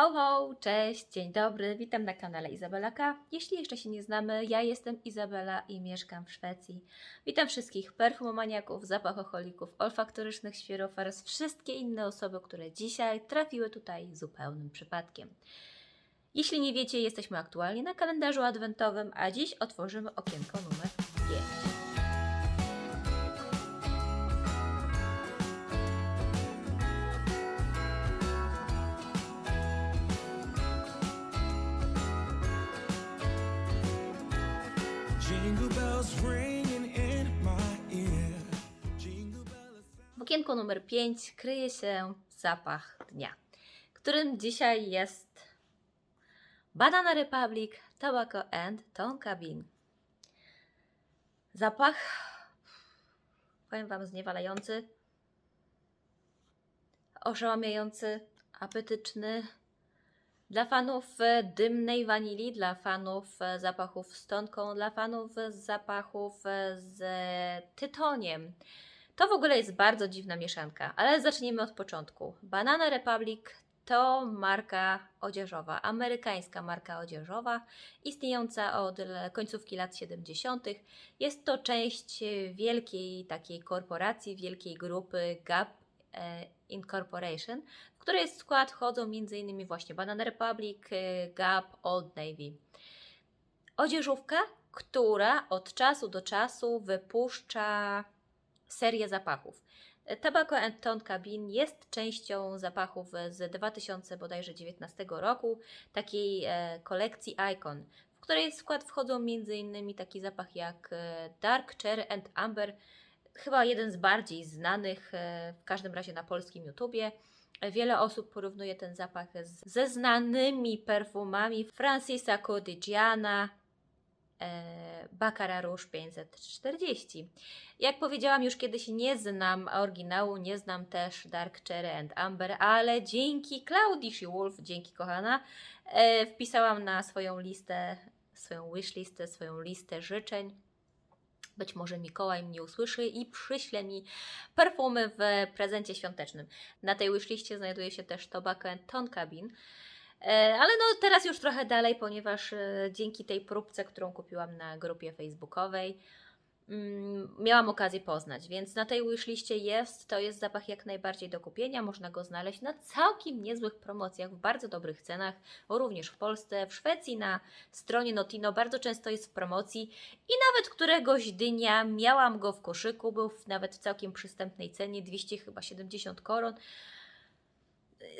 Ho, ho, cześć, dzień dobry, witam na kanale Izabela K. Jeśli jeszcze się nie znamy, ja jestem Izabela i mieszkam w Szwecji. Witam wszystkich perfumomaniaków, zapachoholików, olfaktorycznych świerów oraz wszystkie inne osoby, które dzisiaj trafiły tutaj zupełnym przypadkiem. Jeśli nie wiecie, jesteśmy aktualnie na kalendarzu adwentowym, a dziś otworzymy okienko numer 5. W okienku numer 5 kryje się zapach dnia, którym dzisiaj jest Banana Republic Tobacco and Tonka Bean. Zapach, powiem Wam, zniewalający, oszałamiający, apetyczny. Dla fanów e, dymnej wanilii, dla fanów e, zapachów z tonką, dla fanów zapachów e, z tytoniem. To w ogóle jest bardzo dziwna mieszanka, ale zacznijmy od początku. Banana Republic to marka odzieżowa, amerykańska marka odzieżowa, istniejąca od końcówki lat 70. Jest to część wielkiej takiej korporacji, wielkiej grupy Gap Incorporation, w której skład wchodzą m.in. właśnie Banana Republic, e, Gap, Old Navy. Odzieżówka, która od czasu do czasu wypuszcza serię zapachów. Tobacco and Tonka Bean jest częścią zapachów z 2000 bodajże 19 roku, takiej e, kolekcji Icon, w której w skład wchodzą m.in. taki zapach jak e, Dark Cherry and Amber, chyba jeden z bardziej znanych, e, w każdym razie na polskim YouTubie. Wiele osób porównuje ten zapach z, ze znanymi perfumami Francisa Codigiana, e, Baccarat Rouge 540. Jak powiedziałam już kiedyś, nie znam oryginału, nie znam też Dark Cherry and Amber, ale dzięki Claudii Wolf, dzięki kochana, e, wpisałam na swoją listę, swoją wishlistę, swoją listę życzeń. Być może Mikołaj mnie usłyszy i przyśle mi perfumy w prezencie świątecznym. Na tej wishliście znajduje się też Tobacco Tonka Bean. E, Ale no teraz już trochę dalej, ponieważ e, dzięki tej próbce, którą kupiłam na grupie facebookowej, miałam okazję poznać, więc na tej wishliście jest, to jest zapach jak najbardziej do kupienia, można go znaleźć na całkiem niezłych promocjach, w bardzo dobrych cenach, również w Polsce, w Szwecji na stronie Notino bardzo często jest w promocji i nawet któregoś dnia miałam go w koszyku, był nawet w całkiem przystępnej cenie, 200 chyba 70 koron,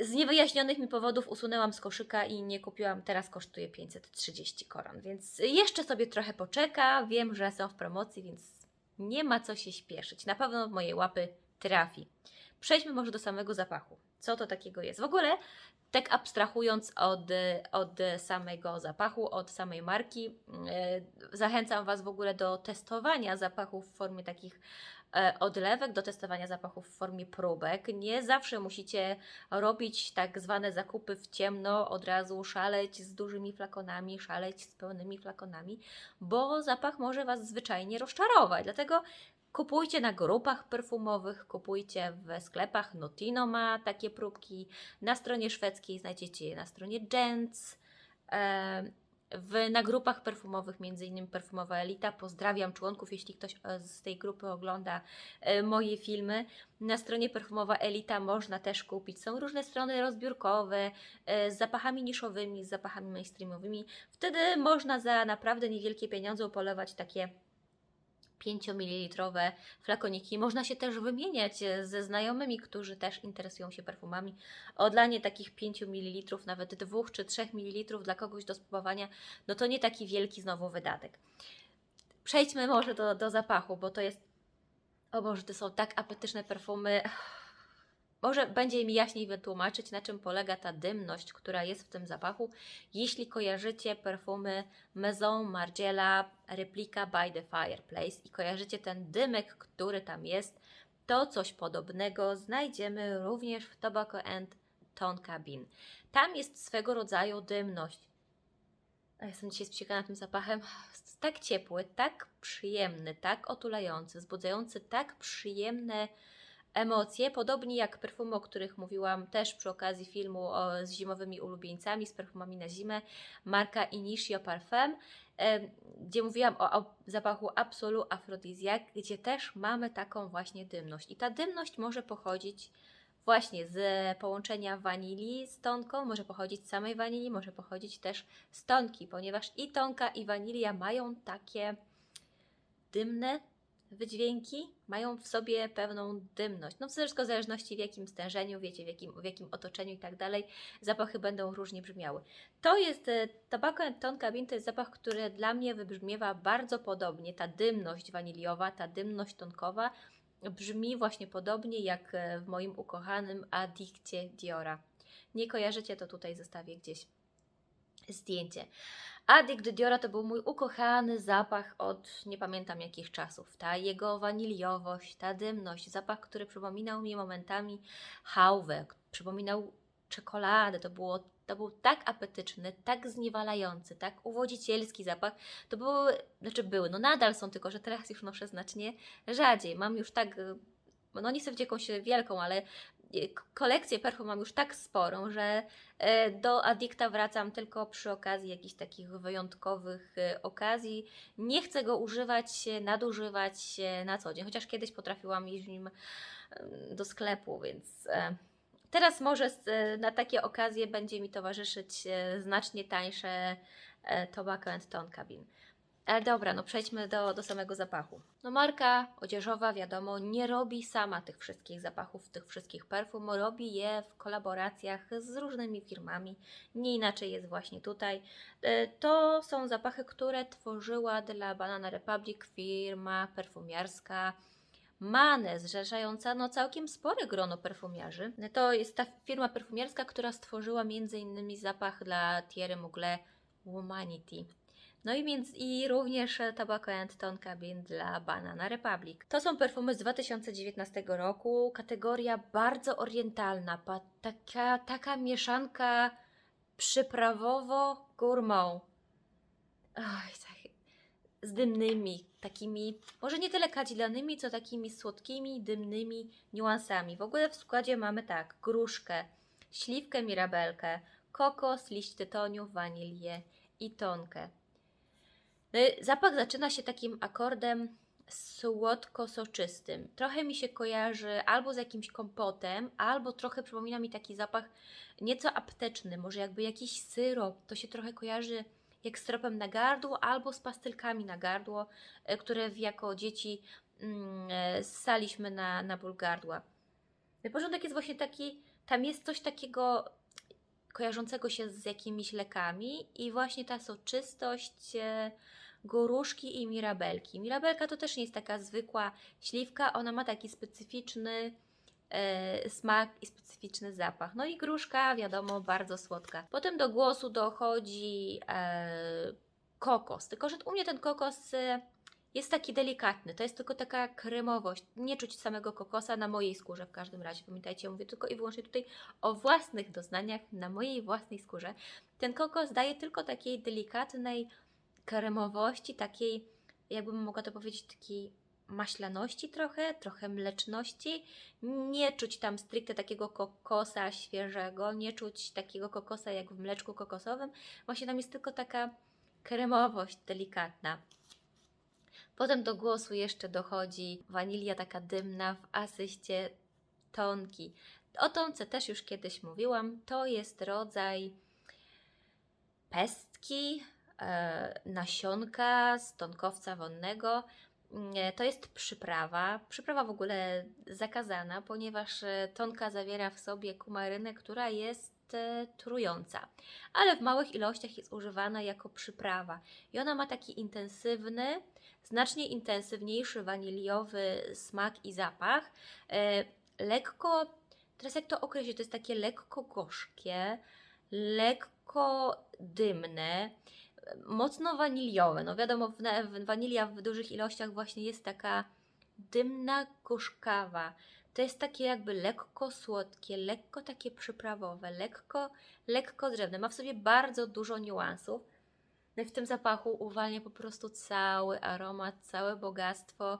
z niewyjaśnionych mi powodów usunęłam z koszyka i nie kupiłam. Teraz kosztuje 530 koron, więc jeszcze sobie trochę poczeka. Wiem, że są w promocji, więc nie ma co się śpieszyć. Na pewno w moje łapy trafi. Przejdźmy może do samego zapachu. Co to takiego jest? W ogóle, tak abstrahując od, od samego zapachu, od samej marki, yy, zachęcam Was w ogóle do testowania zapachów w formie takich odlewek, do testowania zapachów w formie próbek. Nie zawsze musicie robić tak zwane zakupy w ciemno, od razu szaleć z dużymi flakonami, szaleć z pełnymi flakonami, bo zapach może Was zwyczajnie rozczarować. Dlatego kupujcie na grupach perfumowych, kupujcie w sklepach. Notino ma takie próbki. Na stronie szwedzkiej znajdziecie je na stronie Gents. W, na grupach perfumowych, między innymi Perfumowa Elita. Pozdrawiam członków, jeśli ktoś e, z tej grupy ogląda e, moje filmy. Na stronie Perfumowa Elita można też kupić. Są różne strony rozbiórkowe e, z zapachami niszowymi, z zapachami mainstreamowymi. Wtedy można za naprawdę niewielkie pieniądze upolewać takie 5 ml flakoniki. Można się też wymieniać e, ze znajomymi, którzy też interesują się perfumami. Odlanie takich 5 ml, nawet 2 czy 3 ml dla kogoś do spróbowania, no to nie taki wielki znowu wydatek. Przejdźmy może do, do zapachu, bo to jest. O Boże, to są tak apetyczne perfumy. Może będzie mi jaśniej wytłumaczyć, na czym polega ta dymność, która jest w tym zapachu. Jeśli kojarzycie perfumy Maison Margiela Replica by the Fireplace i kojarzycie ten dymek, który tam jest, to coś podobnego znajdziemy również w Tobacco and Tonka Bean. Tam jest swego rodzaju dymność. Jestem dzisiaj spsikana tym zapachem. Tak ciepły, tak przyjemny, tak otulający, wzbudzający tak przyjemne emocje, podobnie jak perfumy, o których mówiłam też przy okazji filmu o, z zimowymi ulubieńcami, z perfumami na zimę, marka Initio Parfum, em, gdzie mówiłam o, o zapachu Absolu Aphrodisiac, gdzie też mamy taką właśnie dymność. I ta dymność może pochodzić właśnie z połączenia wanilii z tonką, może pochodzić z samej wanilii, może pochodzić też z tonki, ponieważ i tonka i wanilia mają takie dymne wydźwięki, mają w sobie pewną dymność. No wszystko w zależności w jakim stężeniu, wiecie, w jakim, w jakim otoczeniu i tak dalej, zapachy będą różnie brzmiały. To jest, e, Tobacco and Tonka to jest zapach, który dla mnie wybrzmiewa bardzo podobnie, ta dymność waniliowa, ta dymność tonkowa, brzmi właśnie podobnie jak e, w moim ukochanym Addictie Diora. Nie kojarzycie, to tutaj zostawię gdzieś zdjęcie. Addict Diora to był mój ukochany zapach od nie pamiętam jakich czasów. Ta jego waniliowość, ta dymność, zapach, który przypominał mi momentami hałwę, przypominał czekoladę. To, było, to był tak apetyczny, tak zniewalający, tak uwodzicielski zapach. To były, znaczy były, no nadal są, tylko że teraz już noszę znacznie rzadziej. Mam już tak, no nie chcę wdzieć jakąś wielką, ale kolekcję perfum mam już tak sporą, że e, do Addicta wracam tylko przy okazji jakichś takich wyjątkowych e, okazji. Nie chcę go używać, e, nadużywać na co dzień, chociaż kiedyś potrafiłam iść nim do sklepu, więc teraz może na takie okazje będzie mi towarzyszyć znacznie tańsze Tobacco and Ton Cabin. Ale dobra, no przejdźmy do, do samego zapachu. No marka odzieżowa, wiadomo, nie robi sama tych wszystkich zapachów, tych wszystkich perfum, robi je w kolaboracjach z różnymi firmami. Nie inaczej jest właśnie tutaj. E, To są zapachy, które tworzyła dla Banana Republic firma perfumiarska Mane, zrzeszająca no całkiem spore grono perfumiarzy. To jest ta firma perfumiarska, która stworzyła m.in. zapach dla Thierry Mugler Womanity. No i, między, i również Tobacco and Ton Cabin dla Banana Republic. To są perfumy z 2019 roku, kategoria bardzo orientalna, taka, taka mieszanka przyprawowo-gourmand. Oj, tak, z dymnymi, takimi, może nie tyle kadzidlanymi, co takimi słodkimi, dymnymi niuansami. W ogóle w składzie mamy tak, gruszkę, śliwkę mirabelkę, kokos, liść tytoniu, wanilię i tonkę. No Zapach zaczyna się takim akordem słodko-soczystym. Trochę mi się kojarzy albo z jakimś kompotem, albo trochę przypomina mi taki zapach nieco apteczny, może jakby jakiś syrop. To się trochę kojarzy jak z syropem na gardło, albo z pastylkami na gardło, e, które jako dzieci mm, e, ssaliśmy na, na ból gardła. Porządek jest właśnie taki, tam jest coś takiego kojarzącego się z jakimiś lekami i właśnie ta soczystość e, goruszki i mirabelki. Mirabelka to też nie jest taka zwykła śliwka, ona ma taki specyficzny e, smak i specyficzny zapach. No i gruszka, wiadomo, bardzo słodka. Potem do głosu dochodzi e, kokos, tylko że u mnie ten kokos jest taki delikatny, to jest tylko taka kremowość. Nie czuć samego kokosa na mojej skórze w każdym razie. Pamiętajcie, mówię tylko i wyłącznie tutaj o własnych doznaniach na mojej własnej skórze. Ten kokos daje tylko takiej delikatnej kremowości, takiej, jakbym mogła to powiedzieć, takiej maślaności trochę, trochę mleczności. Nie czuć tam stricte takiego kokosa świeżego, nie czuć takiego kokosa jak w mleczku kokosowym. Właśnie tam jest tylko taka kremowość delikatna. Potem do głosu jeszcze dochodzi wanilia taka dymna w asyście tonki. O tonce też już kiedyś mówiłam. To jest rodzaj pestki, e, nasionka z tonkowca wonnego. Mm, To jest przyprawa. Przyprawa w ogóle zakazana, ponieważ e, tonka zawiera w sobie kumarynę, która jest e, trująca, ale w małych ilościach jest używana jako przyprawa. I ona ma taki intensywny, znacznie intensywniejszy waniliowy smak i zapach. E, lekko, teraz jak to określić, to jest takie lekko gorzkie, lekko dymne, mocno waniliowe. No wiadomo, wanilia w dużych ilościach właśnie jest taka dymna, gorzkawa. To jest takie jakby lekko słodkie, lekko takie przyprawowe, lekko, lekko drzewne. Ma w sobie bardzo dużo niuansów. No i w tym zapachu uwalnia po prostu cały aromat, całe bogactwo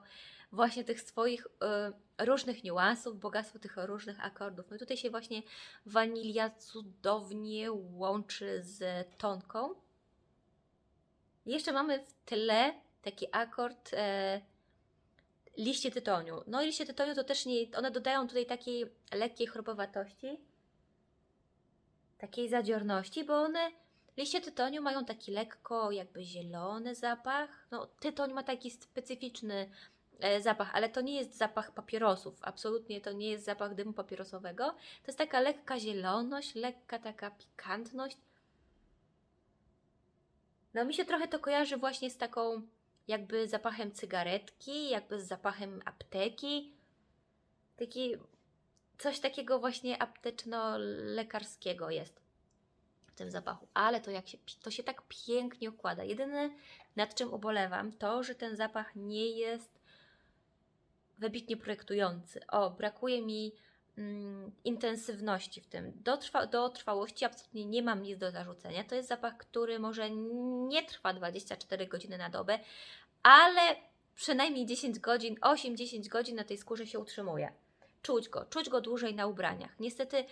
właśnie tych swoich y, różnych niuansów, bogactwo tych różnych akordów. No i tutaj się właśnie wanilia cudownie łączy z tonką. Jeszcze mamy w tle taki akord e, liście tytoniu. No i liście tytoniu to też nie, one dodają tutaj takiej lekkiej chropowatości, takiej zadziorności, bo one, liście tytoniu mają taki lekko jakby zielony zapach. No tytoń ma taki specyficzny e, zapach, ale to nie jest zapach papierosów, absolutnie to nie jest zapach dymu papierosowego. To jest taka lekka zieloność, lekka taka pikantność. No mi się trochę to kojarzy właśnie z taką jakby zapachem cygaretki, jakby z zapachem apteki. Taki coś takiego właśnie apteczno-lekarskiego jest tym zapachu. Ale to jak się, to się tak pięknie układa. Jedyne nad czym ubolewam to, że ten zapach nie jest wybitnie projektujący. O, brakuje mi mm, intensywności w tym. Do, trwa, do trwałości absolutnie nie mam nic do zarzucenia. To jest zapach, który może nie trwa 24 godziny na dobę, ale przynajmniej 10 godzin, 8-10 godzin na tej skórze się utrzymuje. Czuć go, czuć go dłużej na ubraniach. Niestety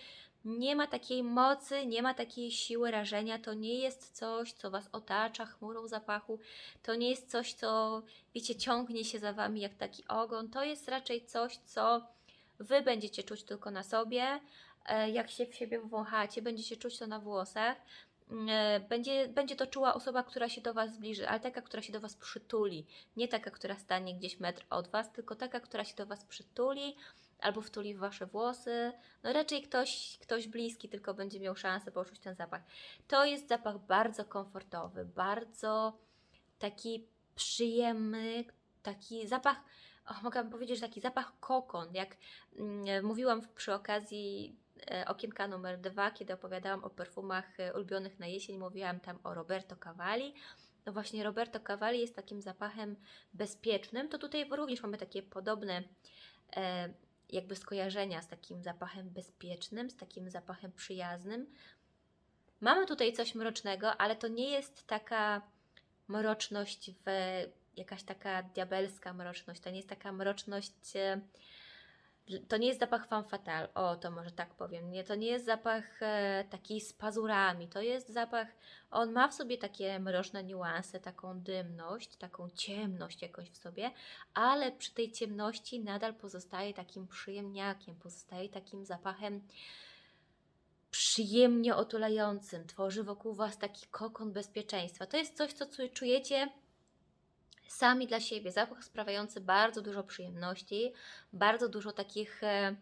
nie ma takiej mocy, nie ma takiej siły rażenia. To nie jest coś, co Was otacza chmurą zapachu. To nie jest coś, co, wiecie, ciągnie się za Wami jak taki ogon. To jest raczej coś, co Wy będziecie czuć tylko na sobie. E, Jak się w siebie wąchacie, będziecie czuć to na włosach. E, Będzie, będzie to czuła osoba, która się do Was zbliży, ale taka, która się do Was przytuli. Nie taka, która stanie gdzieś metr od Was, tylko taka, która się do Was przytuli albo wtuli w Wasze włosy. No raczej ktoś, ktoś bliski tylko będzie miał szansę poczuć ten zapach. To jest zapach bardzo komfortowy, bardzo taki przyjemny, taki zapach, o, mogłabym powiedzieć, że taki zapach kokon, jak mm, mówiłam przy okazji e, okienka numer dwa, kiedy opowiadałam o perfumach e, ulubionych na jesień, mówiłam tam o Roberto Cavalli. No właśnie Roberto Cavalli jest takim zapachem bezpiecznym, to tutaj również mamy takie podobne e, jakby skojarzenia z takim zapachem bezpiecznym, z takim zapachem przyjaznym. Mamy tutaj coś mrocznego, ale to nie jest taka mroczność w jakaś taka diabelska mroczność. To nie jest taka mroczność. To nie jest zapach fatale, o to może tak powiem. Nie, to nie jest zapach e, taki z pazurami. To jest zapach, on ma w sobie takie mroczne niuanse, taką dymność, taką ciemność jakąś w sobie, ale przy tej ciemności nadal pozostaje takim przyjemniakiem, pozostaje takim zapachem przyjemnie otulającym, tworzy wokół Was taki kokon bezpieczeństwa. To jest coś, co czujecie sami dla siebie. Zapach sprawiający bardzo dużo przyjemności, bardzo dużo takich e,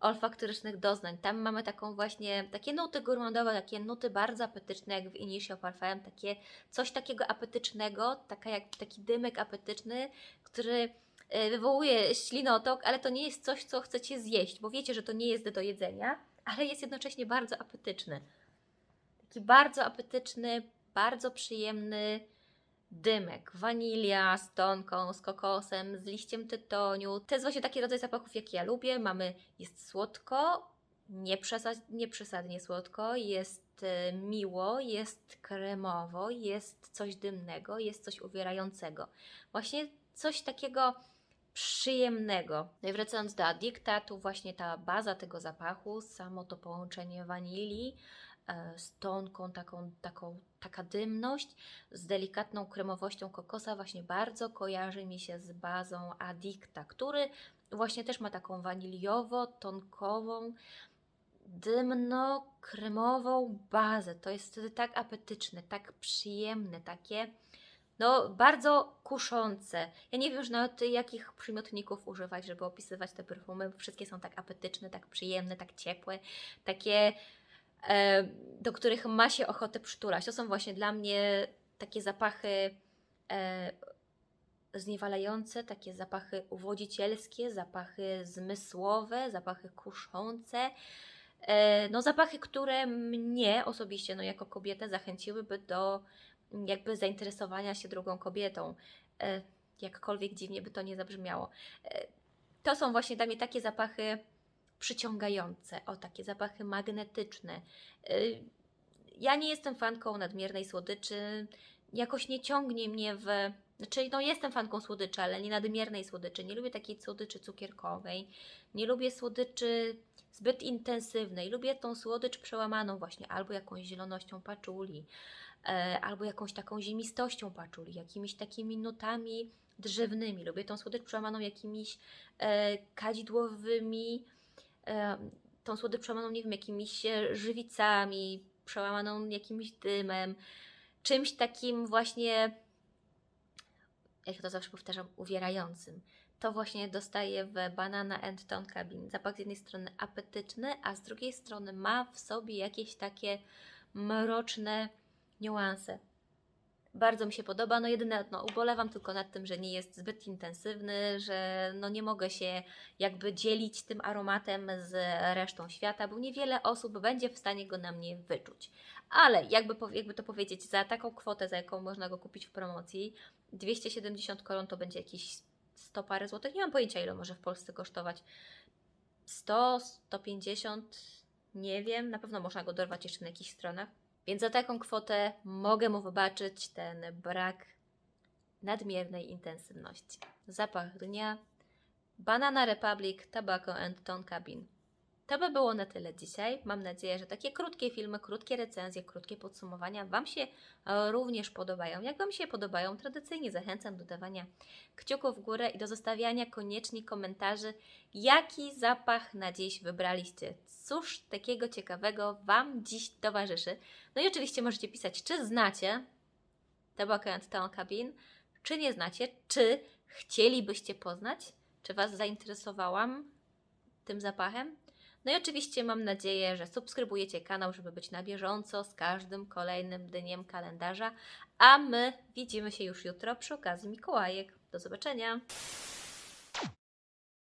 olfaktorycznych doznań. Tam mamy taką właśnie, takie nuty gourmandowe, takie nuty bardzo apetyczne, jak w Initio Parfum, takie coś takiego apetycznego, taka jak, taki dymek apetyczny, który e, wywołuje ślinotok, ale to nie jest coś, co chcecie zjeść, bo wiecie, że to nie jest do jedzenia, ale jest jednocześnie bardzo apetyczny. Taki bardzo apetyczny, bardzo przyjemny dymek. Wanilia z tonką, z kokosem, z liściem tytoniu. To jest właśnie taki rodzaj zapachów, jaki ja lubię. Mamy, jest słodko, nie, przesad, nie przesadnie słodko, jest e, miło, jest kremowo, jest coś dymnego, jest coś uwierającego. Właśnie coś takiego przyjemnego. No i wracając do Addicta, tu właśnie ta baza tego zapachu, samo to połączenie wanilii z tonką, taką, taką, taka dymność, z delikatną kremowością kokosa właśnie bardzo kojarzy mi się z bazą Addicta, który właśnie też ma taką waniliowo-tonkową, dymno-kremową bazę. To jest wtedy tak apetyczne, tak przyjemne, takie no bardzo kuszące. Ja nie wiem już nawet jakich przymiotników używać, żeby opisywać te perfumy. Wszystkie są tak apetyczne, tak przyjemne, tak ciepłe, takie e, do których ma się ochotę przytulać. To są właśnie dla mnie takie zapachy e, zniewalające, takie zapachy uwodzicielskie, zapachy zmysłowe, zapachy kuszące. E, no zapachy, które mnie osobiście, no jako kobietę zachęciłyby do jakby zainteresowania się drugą kobietą. E, jakkolwiek dziwnie by to nie zabrzmiało. E, to są właśnie dla mnie takie zapachy przyciągające, o takie zapachy magnetyczne. Y, Ja nie jestem fanką nadmiernej słodyczy, jakoś nie ciągnie mnie w. Znaczy, no jestem fanką słodyczy, ale nie nadmiernej słodyczy. Nie lubię takiej słodyczy cukierkowej. Nie lubię słodyczy zbyt intensywnej. Lubię tą słodycz przełamaną właśnie albo jakąś zielonością paczuli, e, albo jakąś taką ziemistością paczuli, jakimiś takimi nutami drzewnymi. Lubię tą słodycz przełamaną jakimiś e, kadzidłowymi, tą słodycz przełamaną, nie wiem, jakimiś żywicami, przełamaną jakimś dymem, czymś takim właśnie, jak to zawsze powtarzam, uwierającym. To właśnie dostaję w Banana and Ton Cabin. Zapach z jednej strony apetyczny, a z drugiej strony ma w sobie jakieś takie mroczne niuanse. Bardzo mi się podoba. No jedyne, no ubolewam tylko nad tym, że nie jest zbyt intensywny, że no nie mogę się jakby dzielić tym aromatem z resztą świata, bo niewiele osób będzie w stanie go na mnie wyczuć. Ale jakby, jakby to powiedzieć, za taką kwotę, za jaką można go kupić w promocji, 270 koron to będzie jakieś 100 parę złotych. Nie mam pojęcia, ile może w Polsce kosztować. 100, 150, nie wiem. Na pewno można go dorwać jeszcze na jakichś stronach. Więc za taką kwotę mogę mu wybaczyć ten brak nadmiernej intensywności. Zapach dnia Banana Republic Tobacco and Ton Cabin. To by było na tyle dzisiaj. Mam nadzieję, że takie krótkie filmy, krótkie recenzje, krótkie podsumowania Wam się e, również podobają. Jak Wam się podobają, tradycyjnie zachęcam do dawania kciuków w górę i do zostawiania koniecznie komentarzy, jaki zapach na dziś wybraliście. Cóż takiego ciekawego Wam dziś towarzyszy. No i oczywiście możecie pisać, czy znacie Tobacco Town Cabin, czy nie znacie, czy chcielibyście poznać, czy Was zainteresowałam tym zapachem. No i oczywiście mam nadzieję, że subskrybujecie kanał, żeby być na bieżąco z każdym kolejnym dniem kalendarza. A my widzimy się już jutro przy okazji Mikołajek. Do zobaczenia!